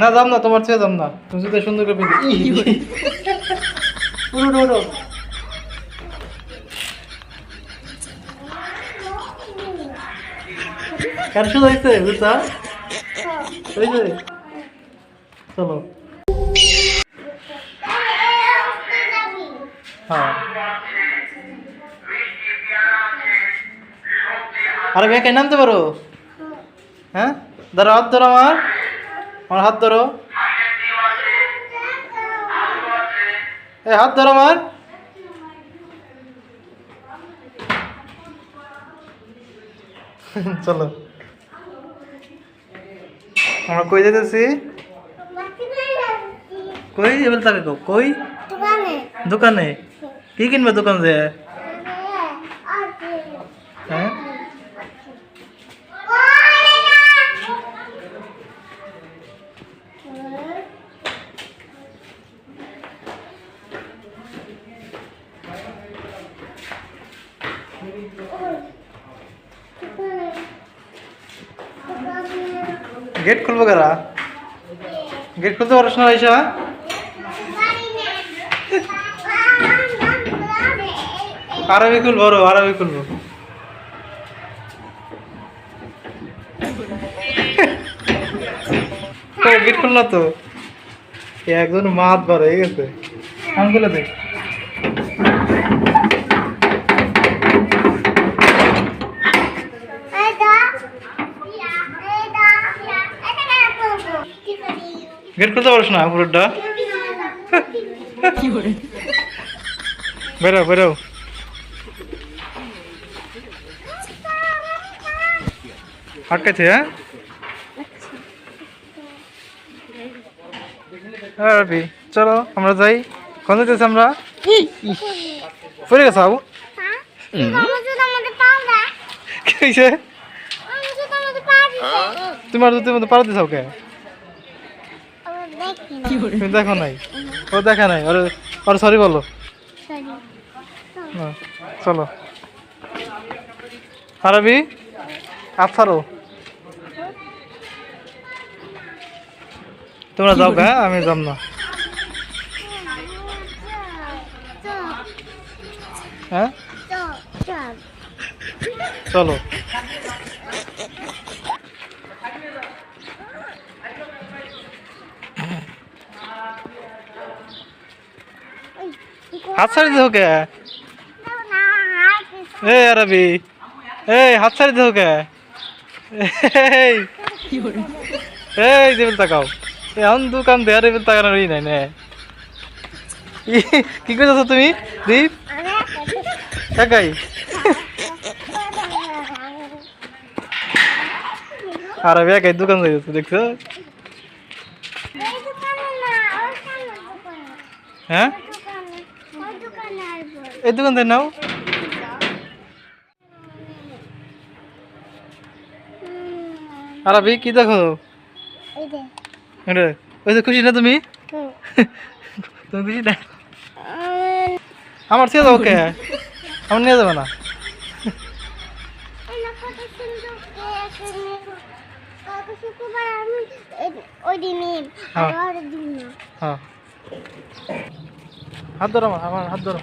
না, যাম না, তোমার চেয়ে যাম না। তুমি যদি সুন্দর করে পেতে উঠো উঠো আরে ভাই নামতে পারো? হ্যাঁ? হাত ধরো আমার। আমার হাত ধরো। এই হাত ধরো আমার। চলো। আমরা কই যেতেছি? কই? এবার তাকে কও কই? দোকানে। কি কিনবে দোকান যে হ্যাঁ গেট খুলবো কারা? গেট খুলতে পারছ না আইসা আরবি খুলবো আরও আরবি খুলবো। গেট খুললো তো? একজন মাত বার হয়ে গেছে। আমি খুলে দেখ। গেট খুলতে পারছ না পুরোটা? বেরো বেরো। আটকাছে হ্যাঁ? হ্যাঁ রবি চলো আমরা যাই। কোন যেতেছি আমরা? পড়ে গেছে হয়েছে তোমার জুতির মধ্যে পারো দিছাও কে তুমি দেখো নাই। ও দেখা নাই। ওর ওর সরি বলো। চলো। আরবি? আফসারো তোমরা যাও গা আমি যাব না। হ্যাঁ? চলো। হাত ছাড়ি দিও কে? এই আরবি। এই, হাত ছাড়ি দিও কে? এই। দেবেল তাকাও। এই আন দোকান দেয়ার দেবেল তাকানোর ই নাই নে। কি করতেছো তুমি? দীপ? একাই। আরবি একাই দোকান যাইতেছে দেখছ? হ্যাঁ? এই দোকান থেকে নাও। আরবি কি দেখো? ওই যে। খুশি না তুমি? তুমি খুশি না? আমার ছেড়ে দাও কে? আমার নিয়ে যাবে না। ওই হ্যাঁ। দিন। না হ্যাঁ। হাত ধরো আমার আমার হাত ধরো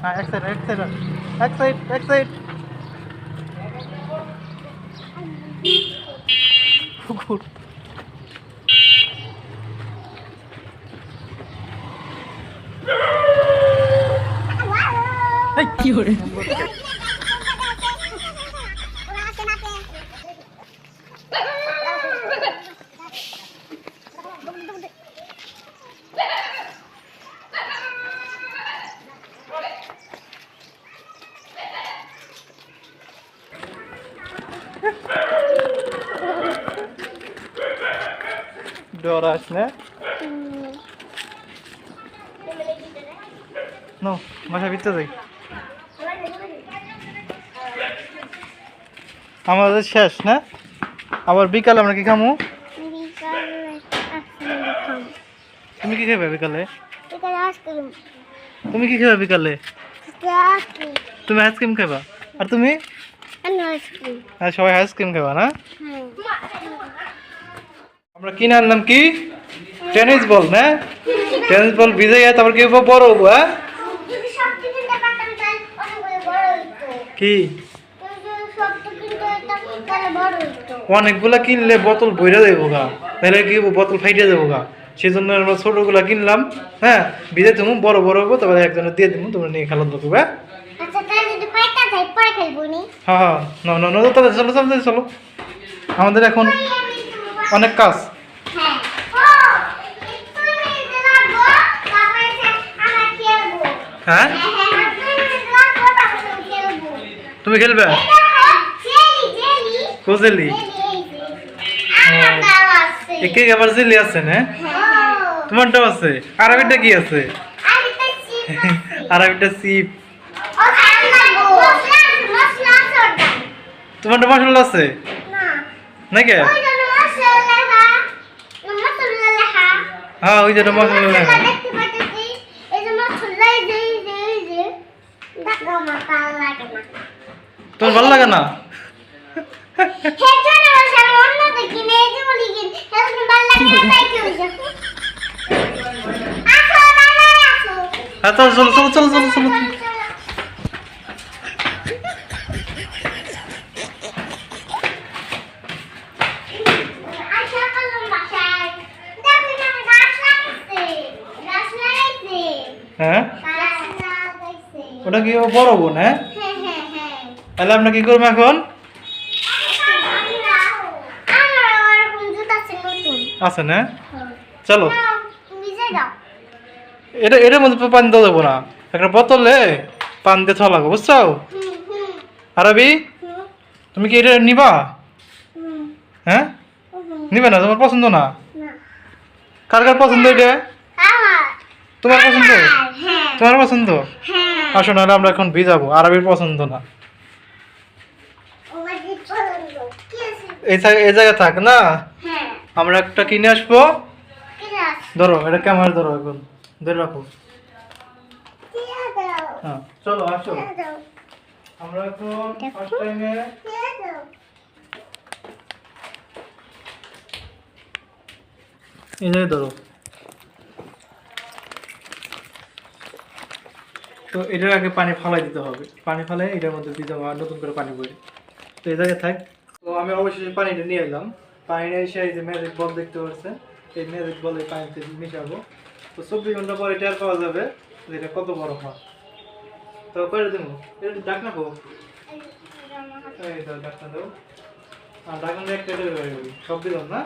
হ্যাঁ এক সাইড এক সাইড এক সাইড এক সাইড কুকুর এই কি করে ডরাস না নো বাসা ভিতরে যাই আমাদের শেষ না আবার বিকালে আমরা কি খামু তুমি কি খাবে বিকালে তুমি কি খাবে বিকালে চাকি তুমি আইসক্রিম খাবা আর তুমি আর সবাই আইসক্রিম খাবা না? হ্যাঁ। আমরা কিনে আনলাম কি? টেনিস বল না? টেনিস বল ভিজে গিয়ে তারপর কি বড় হব হ্যাঁ? কি? অনেকগুলা কিনলে বোতল বইরা দেবো গা। তাহলে কি বোতল ফাইটে দেবো গা। সেই জন্য আমরা ছোটগুলা কিনলাম হ্যাঁ? ভিজে তুমি বড় বড় হব তারপরে একজনের দিয়ে দিব তোমরা নিয়ে খেলা দেবো হ্যাঁ আচ্ছা তাহলে যদি পাইতা যাই পরে খেলব নি হ্যাঁ হ্যাঁ। না না না তাহলে চলো চলো চলো আমাদের এখন অনেক কাজ। হ্যাঁ? একটু হ্যাঁ হ্যাঁ হ্যাঁ তুমি খেলবে? কোজেলি আছে একে আবার জেলি আছে না? হ্যাঁ তোমারটাও আছে। আরবিটা কি আছে? আর একটা চিপ আরবিটা সিপ ও ঠান্ডা গো মশলা মশলা সরদা তোমারটা মশলা আছে? না। নাকি? লেখা হ্যাঁ ওই যেটা মশলা লেখা দেখতে যে যে দেখো আমার ভালো লাগে না। তোমার ভালো লাগে না? হেডফোনে বসে আমি অন্য দেখি না এই যে বলি কি হেডফোনে ভালো লাগে না তাই কি হয়েছে আসো দাঁড়ায় আসো হ্যাঁ চলো চলো চলো চলো চলো চলো আশা করলাম বাসায় দেখুন আমি গাছ লাগাইছি গাছ লাগাইছি হ্যাঁ গাছ লাগাইছি ওটা কি বড় বোন হ্যাঁ? তাহলে আমরা কি করব এখন? আছে না? চলো। এটা, এটার মধ্যে পানি দেওয়া যাব না। একটা বোতলে পানি দিয়ে থাকা লাগবে, বুঝছ? আরবি, তুমি কি এটা নিবা? হ্যাঁ? নিবে না, তোমার পছন্দ না? কার কার পছন্দ এটা? তোমার পছন্দ? তোমার পছন্দ? আসো নাহলে আমরা এখন ভিজাবো। আরবির পছন্দ না। এই জায়গা- এই জায়গায় থাক না? হ্যাঁ। আমরা একটা কিনে আসব। ধরো এটা ক্যামেরা ধরো এখন। ধরে রাখো। হ্যাঁ চলো আসো। আমরা এখন ফার্স্ট টাইমে এই জায়গায় ধরো। তো এটার আগে পানি ফালাই দিতে হবে। পানি ফালাই এটার মধ্যে দিতে হবে নতুন করে পানি বই তো এই জায়গায় থাক। তো আমি অবশ্যই পানিটা নিয়ে এলাম। পানি নিয়ে এসে এই যে ম্যাজিক বল দেখতে পাচ্ছেন, এই ম্যাজিক বলে পানিতে মিশাবো। তো চব্বিশ ঘণ্টা পরে টের পাওয়া যাবে যে এটা কত বড় হয়। তো করে দেবো এটা ডাক না গো এই ডাক্তার দাও। আর ডাকুন একটা সব দিলাম না?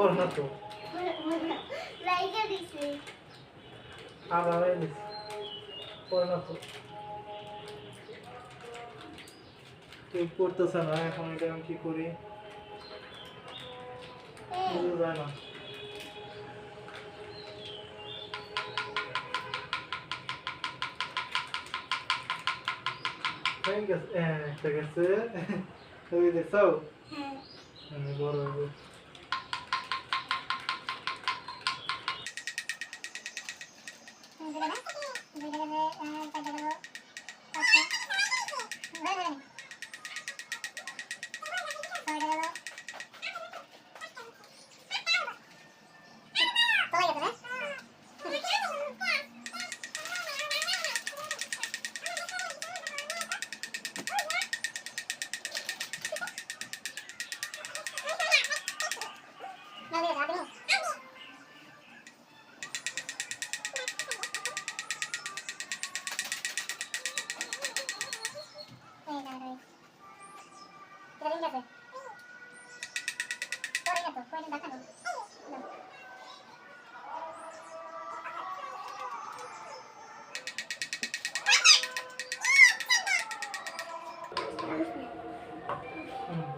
বল না তো লাইকা দিছি। আবার এনেছি বল না তো তুই করতেছে না এখন এটা আমি কি করি? যায় না। হয়ে হ্যাঁ ঠিক আছে হয়ে গেছে। হ্যাঁ। আমি বড় হইব হুম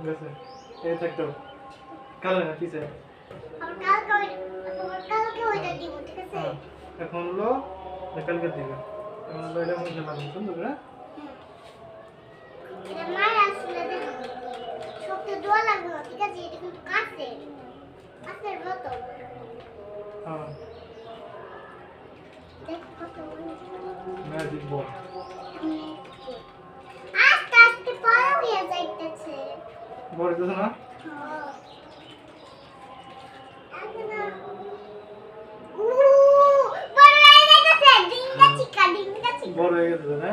গেছে এই থাকতো কালো না পিছে হ্যাঁ এখন হলো কালকে দিবে? এখন হলো এটা মুখে লাগানো সুন্দর করে লাগবে না ঠিক আছে এটা কিন্তু কাছে কাছের বোতল হ্যাঁ। ম্যাজিক বল আস্তে আস্তে বড় হয়ে যাইতেছে বড় দিতেছে না? বড় হয়ে চিকা বড় হয়ে।